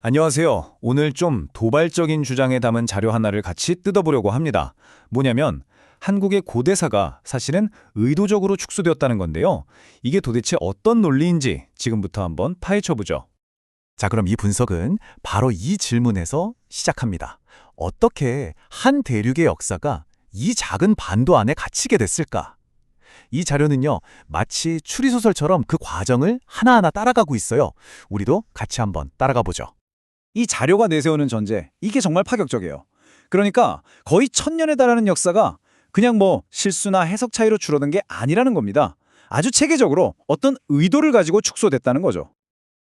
안녕하세요. 오늘 좀 도발적인 주장에 담은 자료 하나를 같이 뜯어보려고 합니다. 뭐냐면 한국의 고대사가 사실은 의도적으로 축소되었다는 건데요. 이게 도대체 어떤 논리인지 지금부터 한번 파헤쳐보죠. 자, 그럼 이 분석은 바로 이 질문에서 시작합니다. 어떻게 한 대륙의 역사가 이 작은 반도 안에 갇히게 됐을까? 이 자료는요, 마치 추리소설처럼 그 과정을 하나하나 따라가고 있어요. 우리도 같이 한번 따라가 보죠. 이 자료가 내세우는 전제, 이게 정말 파격적이에요. 그러니까 거의 천년에 달하는 역사가 그냥 뭐 실수나 해석 차이로 줄어든 게 아니라는 겁니다. 아주 체계적으로 어떤 의도를 가지고 축소됐다는 거죠.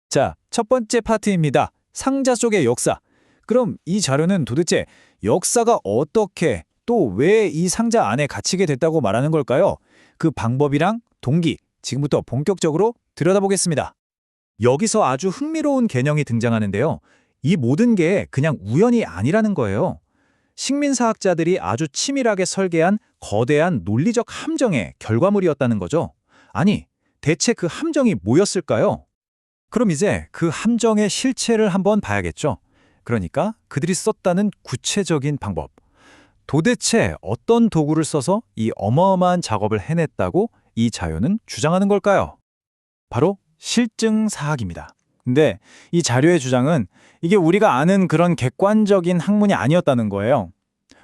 자, 첫 번째 파트입니다. 상자 속의 역사. 그럼 이 자료는 도대체 역사가 어떻게 또 왜 이 상자 안에 갇히게 됐다고 말하는 걸까요? 그 방법이랑 동기, 지금부터 본격적으로 들여다보겠습니다. 여기서 아주 흥미로운 개념이 등장하는데요. 이 모든 게 그냥 우연이 아니라는 거예요. 식민사학자들이 아주 치밀하게 설계한 거대한 논리적 함정의 결과물이었다는 거죠. 아니, 대체 그 함정이 뭐였을까요? 그럼 이제 그 함정의 실체를 한번 봐야겠죠. 그러니까 그들이 썼다는 구체적인 방법. 도대체 어떤 도구를 써서 이 어마어마한 작업을 해냈다고 이 자료는 주장하는 걸까요? 바로 실증사학입니다. 근데 이 자료의 주장은 이게 우리가 아는 그런 객관적인 학문이 아니었다는 거예요.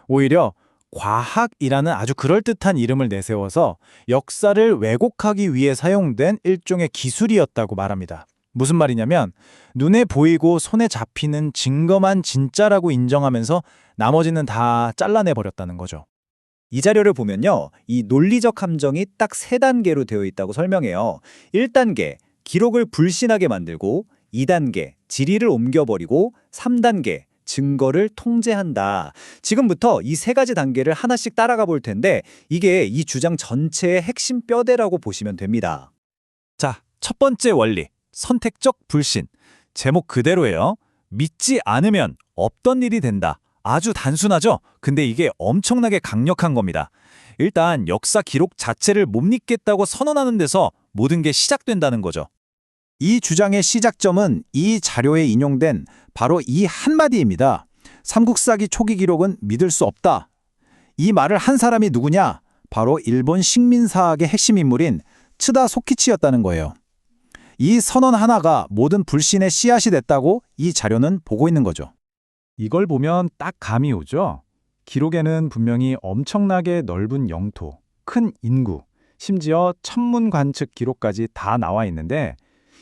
오히려 과학이라는 아주 그럴듯한 이름을 내세워서 역사를 왜곡하기 위해 사용된 일종의 기술이었다고 말합니다. 무슨 말이냐면 눈에 보이고 손에 잡히는 증거만 진짜라고 인정하면서 나머지는 다 잘라내 버렸다는 거죠. 이 자료를 보면요. 이 논리적 함정이 딱 세 단계로 되어 있다고 설명해요. 1단계, 기록을 불신하게 만들고 2단계, 지리를 옮겨버리고 3단계, 증거를 통제한다. 지금부터 이 세 가지 단계를 하나씩 따라가 볼 텐데 이게 이 주장 전체의 핵심 뼈대라고 보시면 됩니다. 자, 첫 번째 원리, 선택적 불신. 제목 그대로예요. 믿지 않으면 없던 일이 된다. 아주 단순하죠? 근데 이게 엄청나게 강력한 겁니다. 일단 역사 기록 자체를 못 믿겠다고 선언하는 데서 모든 게 시작된다는 거죠. 이 주장의 시작점은 이 자료에 인용된 바로 이 한마디입니다. 삼국사기 초기 기록은 믿을 수 없다. 이 말을 한 사람이 누구냐? 바로 일본 식민사학의 핵심 인물인 츠다 소키치였다는 거예요. 이 선언 하나가 모든 불신의 씨앗이 됐다고 이 자료는 보고 있는 거죠. 이걸 보면 딱 감이 오죠? 기록에는 분명히 엄청나게 넓은 영토, 큰 인구, 심지어 천문 관측 기록까지 다 나와 있는데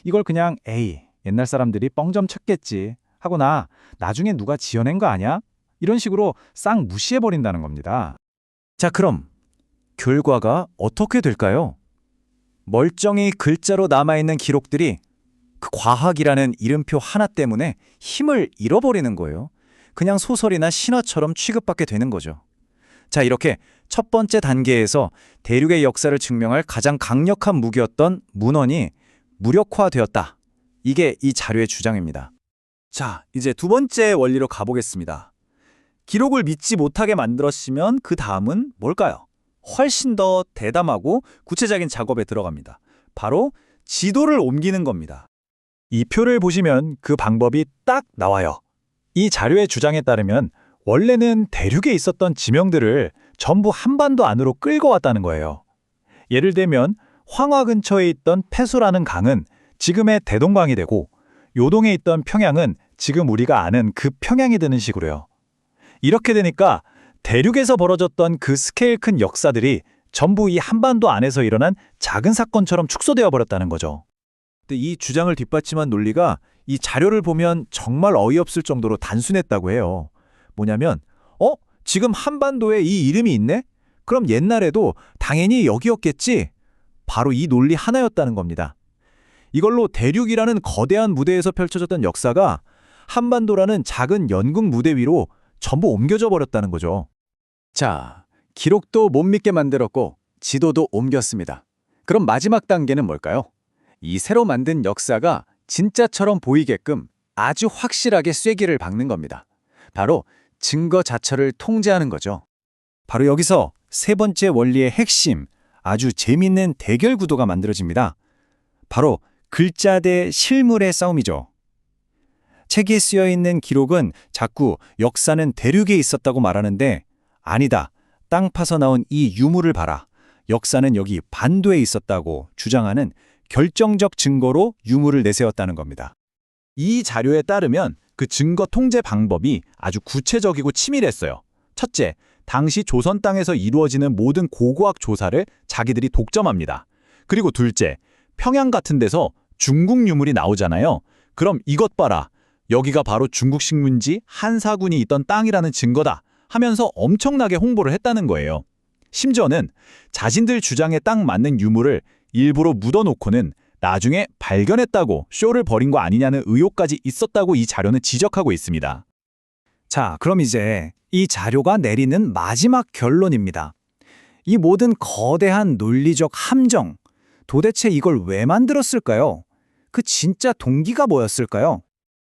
이걸 그냥 에이, 옛날 사람들이 뻥좀 쳤겠지 하거나 나중에 누가 지어낸 거 아냐? 이런 식으로 싹 무시해버린다는 겁니다. 자, 그럼 결과가 어떻게 될까요? 멀쩡히 글자로 남아있는 기록들이 그 과학이라는 이름표 하나 때문에 힘을 잃어버리는 거예요. 그냥 소설이나 신화처럼 취급받게 되는 거죠. 자, 이렇게 첫 번째 단계에서 대륙의 역사를 증명할 가장 강력한 무기였던 문헌이 무력화되었다. 이게 이 자료의 주장입니다. 자, 이제 두 번째 원리로 가보겠습니다. 기록을 믿지 못하게 만들었으면 그 다음은 뭘까요? 훨씬 더 대담하고 구체적인 작업에 들어갑니다. 바로 지도를 옮기는 겁니다. 이 표를 보시면 그 방법이 딱 나와요. 이 자료의 주장에 따르면 원래는 대륙에 있었던 지명들을 전부 한반도 안으로 끌고 왔다는 거예요. 예를 들면 황화 근처에 있던 폐수라는 강은 지금의 대동강이 되고 요동에 있던 평양은 지금 우리가 아는 그 평양이 되는 식으로요. 이렇게 되니까 대륙에서 벌어졌던 그 스케일 큰 역사들이 전부 이 한반도 안에서 일어난 작은 사건처럼 축소되어 버렸다는 거죠. 이 주장을 뒷받침한 논리가 이 자료를 보면 정말 어이없을 정도로 단순했다고 해요. 뭐냐면, 어? 지금 한반도에 이 이름이 있네? 그럼 옛날에도 당연히 여기였겠지? 바로 이 논리 하나였다는 겁니다. 이걸로 대륙이라는 거대한 무대에서 펼쳐졌던 역사가 한반도라는 작은 연극 무대 위로 전부 옮겨져 버렸다는 거죠. 자, 기록도 못 믿게 만들었고 지도도 옮겼습니다. 그럼 마지막 단계는 뭘까요? 이 새로 만든 역사가 진짜처럼 보이게끔 아주 확실하게 쐐기를 박는 겁니다. 바로 증거 자체를 통제하는 거죠. 바로 여기서 세 번째 원리의 핵심, 아주 재밌는 대결 구도가 만들어집니다. 바로 글자 대 실물의 싸움이죠. 책에 쓰여 있는 기록은 자꾸 역사는 대륙에 있었다고 말하는데 아니다. 땅 파서 나온 이 유물을 봐라. 역사는 여기 반도에 있었다고 주장하는 결정적 증거로 유물을 내세웠다는 겁니다. 이 자료에 따르면 그 증거 통제 방법이 아주 구체적이고 치밀했어요. 첫째, 당시 조선 땅에서 이루어지는 모든 고고학 조사를 자기들이 독점합니다. 그리고 둘째, 평양 같은 데서 중국 유물이 나오잖아요. 그럼 이것 봐라. 여기가 바로 중국 식민지 한사군이 있던 땅이라는 증거다 하면서 엄청나게 홍보를 했다는 거예요. 심지어는 자신들 주장에 딱 맞는 유물을 일부러 묻어놓고는 나중에 발견했다고 쇼를 벌인 거 아니냐는 의혹까지 있었다고 이 자료는 지적하고 있습니다. 자, 그럼 이제 이 자료가 내리는 마지막 결론입니다. 이 모든 거대한 논리적 함정, 도대체 이걸 왜 만들었을까요? 그 진짜 동기가 뭐였을까요?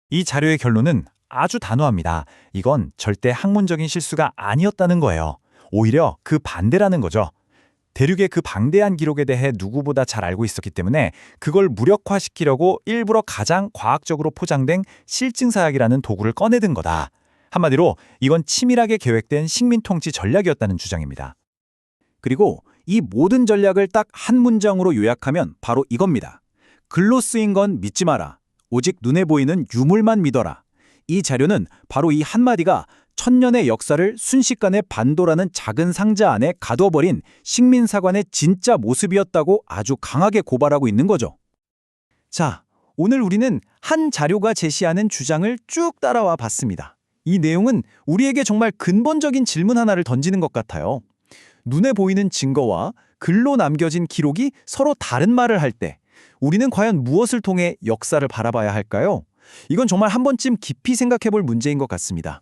이 자료의 결론은 아주 단호합니다. 이건 절대 학문적인 실수가 아니었다는 거예요. 오히려 그 반대라는 거죠. 대륙의 그 방대한 기록에 대해 누구보다 잘 알고 있었기 때문에 그걸 무력화시키려고 일부러 가장 과학적으로 포장된 실증사약이라는 도구를 꺼내든 거다. 한마디로 이건 치밀하게 계획된 식민 통치 전략이었다는 주장입니다. 그리고 이 모든 전략을 딱 한 문장으로 요약하면 바로 이겁니다. 글로 쓰인 건 믿지 마라. 오직 눈에 보이는 유물만 믿어라. 이 자료는 바로 이 한마디가 천년의 역사를 순식간에 반도라는 작은 상자 안에 가둬버린 식민사관의 진짜 모습이었다고 아주 강하게 고발하고 있는 거죠. 자, 오늘 우리는 한 자료가 제시하는 주장을 쭉 따라와 봤습니다. 이 내용은 우리에게 정말 근본적인 질문 하나를 던지는 것 같아요. 눈에 보이는 증거와 글로 남겨진 기록이 서로 다른 말을 할 때 우리는 과연 무엇을 통해 역사를 바라봐야 할까요? 이건 정말 한 번쯤 깊이 생각해 볼 문제인 것 같습니다.